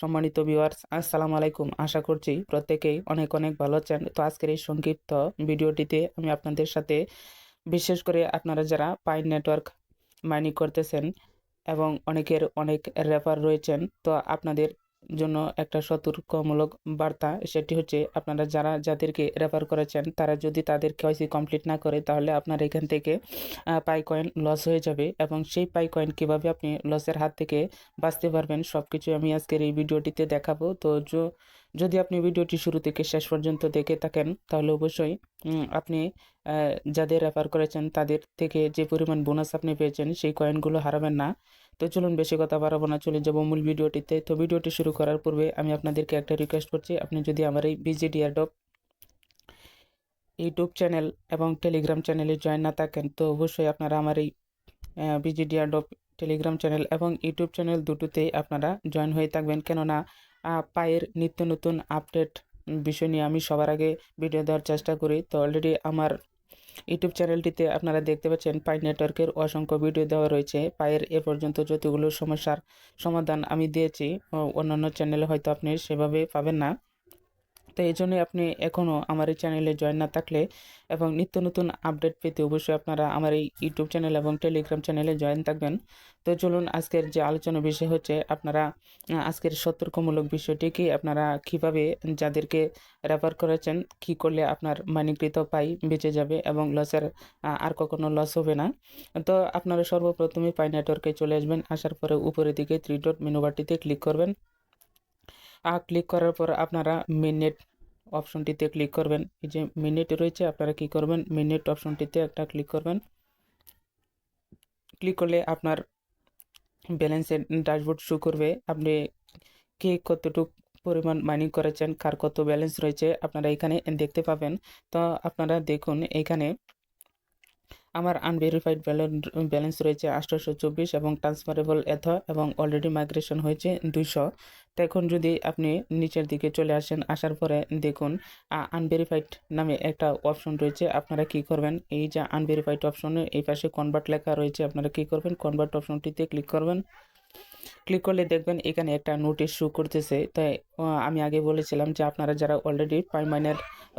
সম্মানিত ভিউয়ার্স আসসালামু আলাইকুম। আশা করছি প্রত্যেকেই অনেক অনেক ভালো আছেন। তো আজকের এই সংক্ষিপ্ত ভিডিওটিতে আমি আপনাদের সাথে বিশেষ করে আপনারা যারা পাইন নেটওয়ার্ক মাইনিং করতেছেন এবং অনেকের অনেক রেফার রয়েছেন, তো আপনাদের জন্য একটা সতর্কমূলক বার্তা। সেটি হচ্ছে আপনারা যারা যাদেরকে রেফার করেছেন, তারা যদি তাদের কেওয়াইসি কমপ্লিট না করে, তাহলে আপনার এখান থেকে পাই কয়েন লস হয়ে যাবে এবং সেই পাই কয়েন কীভাবে আপনি লসের হাত থেকে বাঁচতে পারবেন সব কিছু আমি আজকের এই ভিডিওটিতে দেখাবো। তো যদি আপনি ভিডিওটি শুরু থেকে শেষ পর্যন্ত দেখে থাকেন, তাহলে অবশ্যই আপনি যাদের রেফার করেছেন, তাদের থেকে যে পরিমাণ বোনাস আপনি পেয়েছেন, সেই কয়েনগুলো হারাবেন না। তো চলুন বেশি কথা বাড়াবো না, চলে যাব মূল ভিডিওটিতে। তো ভিডিওটি শুরু করার পূর্বে আমি আপনাদেরকে একটা রিকোয়েস্ট করছি, আপনি যদি আমার এই বিজিডি অ্যাডপ ইউটিউব চ্যানেল এবং টেলিগ্রাম চ্যানেলে জয়েন না থাকেন, তো অবশ্যই আপনারা আমার এই বিজিডি অ্যাডপ টেলিগ্রাম চ্যানেল এবং ইউটিউব চ্যানেল দুটোতেই আপনারা জয়েন হয়ে থাকবেন। কেননা পায়ের নিত্য নতুন আপডেট বিষয় নিয়ে আমি সবার আগে ভিডিও দেওয়ার চেষ্টা করি। তো অলরেডি আমার ইউটিউব চ্যানেলটিতে আপনারা দেখতে পাচ্ছেন পাই নেটওয়ার্কের অসংখ্য ভিডিও দেওয়া রয়েছে। পায়ের এ পর্যন্ত যতগুলো সমস্যার সমাধান আমি দিয়েছি অন্যান্য চ্যানেলে হয়তো আপনি সেভাবে পাবেন না। তো এই জন্যই আপনি এখনও আমার এই চ্যানেলে জয়েন না থাকলে এবং নিত্য নতুন আপডেট পেতে অবশ্যই আপনারা আমার এই ইউটিউব চ্যানেল এবং টেলিগ্রাম চ্যানেলে জয়েন থাকবেন। তো চলুন আজকের যে আলোচনা বিষয় হচ্ছে, আপনারা আজকের সতর্কমূলক বিষয়টি কি আপনারা কীভাবে যাদেরকে রেফার করেছেন, কি করলে আপনার মানিকৃত পাই বেঁচে যাবে এবং লসের আর কখনো লস হবে না। তো আপনারা সর্বপ্রথমে পাই নেটওয়ার্কে চলে আসবেন, আসার পরে উপরের দিকে থ্রি ডট মেনুবারটিতে ক্লিক করবেন। আর ক্লিক করার পর আপনারা মিনিট অপশনটিতে ক্লিক করবেন। এই যে মিনিট রয়েছে, আপনারা কি করবেন? মিনিট অপশনটিতে একটা ক্লিক করবেন। ক্লিক করলে আপনার ব্যালেন্সের ড্যাশবোর্ড শো করবে। আপনি কে কতটুকু পরিমাণ মাইনিং করেছেন, কার কত ব্যালেন্স রয়েছে, আপনারা এখানে দেখতে পাবেন। তো আপনারা দেখুন, এখানে আমার আনভেরিফাইড ব্যালেন্স রয়েছে আঠারোশো চব্বিশ এবং ট্রান্সফারেবল এথ এবং অলরেডি মাইগ্রেশন হয়েছে দুইশো। তো এখন যদি আপনি নিচের দিকে চলে আসেন, আসার পরে দেখুন আনভেরিফাইড নামে একটা অপশন রয়েছে, আপনারা কি করবেন? এই যে আনভেরিফাইড অপশনে এই পাশে কনভার্ট লেখা রয়েছে, আপনারা কি করবেন? কনভার্ট অপশনটিতে ক্লিক করবেন। ক্লিক করলে দেখবেন এখানে একটা নোটিশ শো করতেছে। তাই আমি আগে বলেছিলাম যে আপনারা যারা অলরেডি পাই মাইনার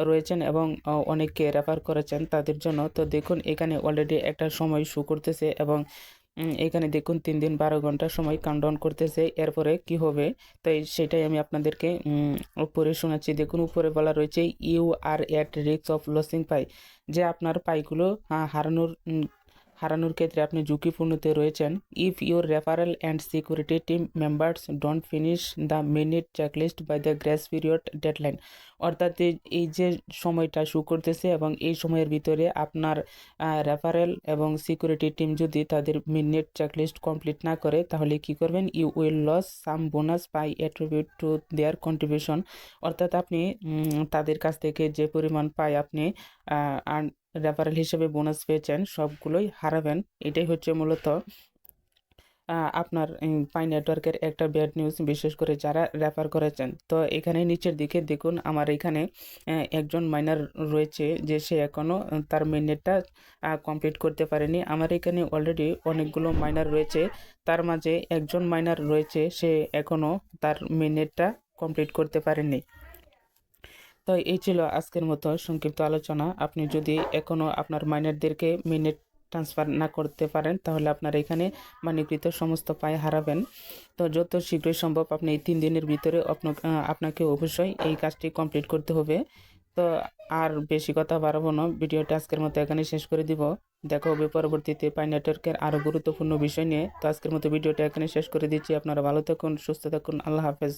রয়েছেন এবং অনেককে রেফার করেছেন তাদের জন্য, তো দেখুন এখানে অলরেডি একটা সময় শো করতেছে এবং এখানে দেখুন তিন দিন বারো ঘণ্টা সময় কাউন্টডাউন করতেছে। এরপরে কি হবে? তাই সেটাই আমি আপনাদেরকে উপরে শোনাচ্ছি। দেখুন উপরে বলা রয়েছে ইউ আর অ্যাট রিক্স অফ লসিং পাই যে আপনার পাইগুলো হারানোর হারানোর ক্ষেত্রে আপনি ঝুঁকিপূর্ণতে রয়েছেন। If your referral and security team members don't finish the minute checklist by the grace period deadline অর্থাৎ এই যে সময়টা শু করতেছে এবং এই সময়ের ভিতরে আপনার রেফারেল এবং সিকিউরিটি টিম যদি তাদের মিনিট চেকলিস্ট কমপ্লিট না করে, তাহলে কি করবেন? You will lose some bonus Pi attribute to their contribution অর্থাৎ আপনি তাদের কাছ থেকে যে পরিমাণ পায় আপনি রেফারেল হিসেবে বোনাস পেয়েছেন, সবগুলোই হারাবেন। এটাই হচ্ছে মূলত আপনার পাই নেটওয়ার্কের একটা ব্যাড নিউজ বিশেষ করে যারা রেফার করেছেন। তো এখানে নিচের দিকে দেখুন, আমার এখানে একজন মাইনার রয়েছে যে সে এখনও তার মিনিটটা কমপ্লিট করতে পারেনি। আমার এখানে অলরেডি অনেকগুলো মাইনার রয়েছে। তার মাঝে একজন মাইনার রয়েছে, সে এখনও তার মিনিটটা কমপ্লিট করতে পারেনি। তো এই ছিল আজকের মতো সংক্ষিপ্ত আলোচনা। আপনি যদি এখনও আপনার মাইনারদেরকে মিনিট ট্রান্সফার না করতে পারেন, তাহলে আপনার এখানে মানিকৃত সমস্ত পায়ে হারাবেন। তো যত শীঘ্রই সম্ভব আপনি এই তিন দিনের ভিতরে আপনাকে অবশ্যই এই কাজটি কমপ্লিট করতে হবে। তো আর বেশি কথা বাড়াবো না, ভিডিওটা আজকের মতো এখানে শেষ করে দিব। দেখা হবে পরবর্তীতে পাই নেটওয়ার্কের আরও গুরুত্বপূর্ণ বিষয় নিয়ে। তো আজকের মতো ভিডিওটা এখানে শেষ করে দিচ্ছি। আপনারা ভালো থাকুন, সুস্থ থাকুন, আল্লাহ হাফেজ।